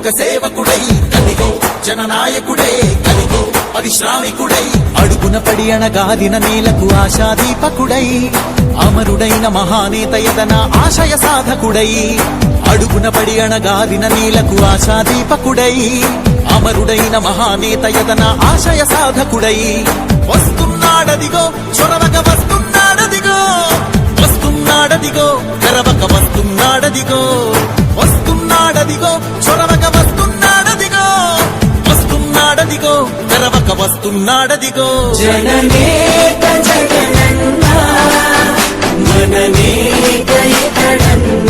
ఒక సేవకుడై కదిగో జననాయకుడే కదిగో పరిశ్రామికుడై. అడుగున పడి అణగాదిన నేలకు ఆశాదీపకుడై అమరుడైన మహానేత యతన ఆశయ సాధకుడై. అడుగున పడి అణగాదిన నేలకు ఆశాదీపకుడై అమరుడైన మహానేత యతన ఆశయ సాధకుడై. వస్తున్నాడదిగో చొరవక వస్తున్నాడదిగో వస్తున్నాడదిగో తెరవక వస్తున్నాడదిగో వస్తున్నాడదిగో వస్తున్నాడదిగో. జననేత జగనన్న మననేక ఇతడన్న.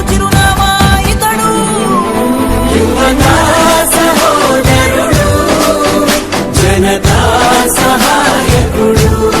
యువతా సహోదరుడు జనతా సహాయకుడు.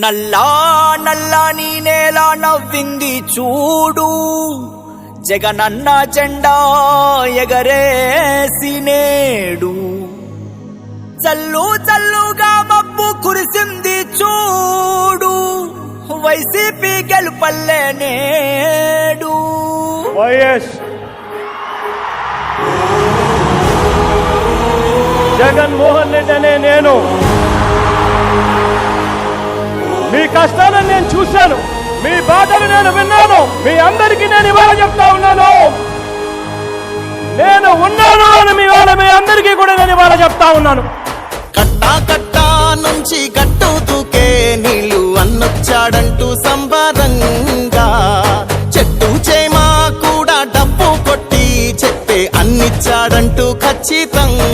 నల్లా నల్లా నీ నేల నవ్వింది చూడు. జగనన్న జెండా ఎగరేసి నేడు. చల్లు చల్లుగా మబ్బు కురిసింది చూడు. వైసీపీ గెలుపల్లే నేడు. వైఎస్ జగన్మోహన్ రెడ్డి అనే నేను. మీ కష్టాలను నేను చూశాను. మీ బాధలు నేను విన్నాను. మీ అందరికీ నేను ఇవాళ చెప్తా ఉన్నాను. నేను ఉన్నాను అని మీ వాళ్ళ మీ అందరికీ కూడా నేను ఇవాళ చెప్తా ఉన్నాను. కట్టా కట్టా నుంచి గట్టు దూకే నీళ్ళు అన్నొచ్చాడంటూ సంబరంగా. చెట్టు చేమా కూడా డబ్బు కొట్టి చెప్పే అన్నిచ్చాడంటూ ఖచ్చితంగా.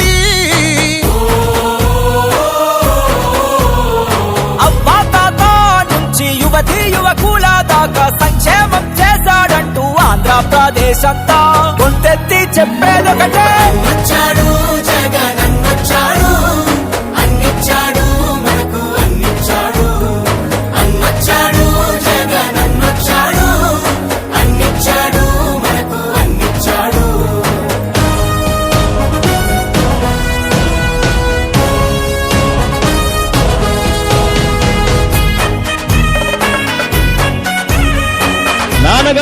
ఆంధ్రప్రదేశ్ గొంతెత్తి చెప్పేదొకటే. వచ్చాడు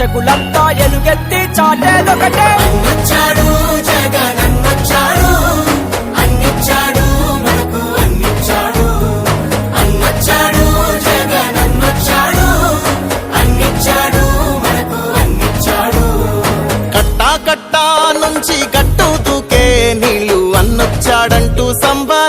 కర్షకులంతా ఎలుగెత్తి చాటేదొకటే. జగనన్నొచ్చాడు అన్నిచ్చాడు మనకు అన్నిచ్చాడు. అన్నొచ్చాడు జగనన్నొచ్చాడు అన్నిచ్చాడు మనకు అన్నిచ్చాడు. కట్టా కట్టా నుంచి గట్టు దూకే నీళ్ళు అన్నొచ్చాడంటూ సంబరంగా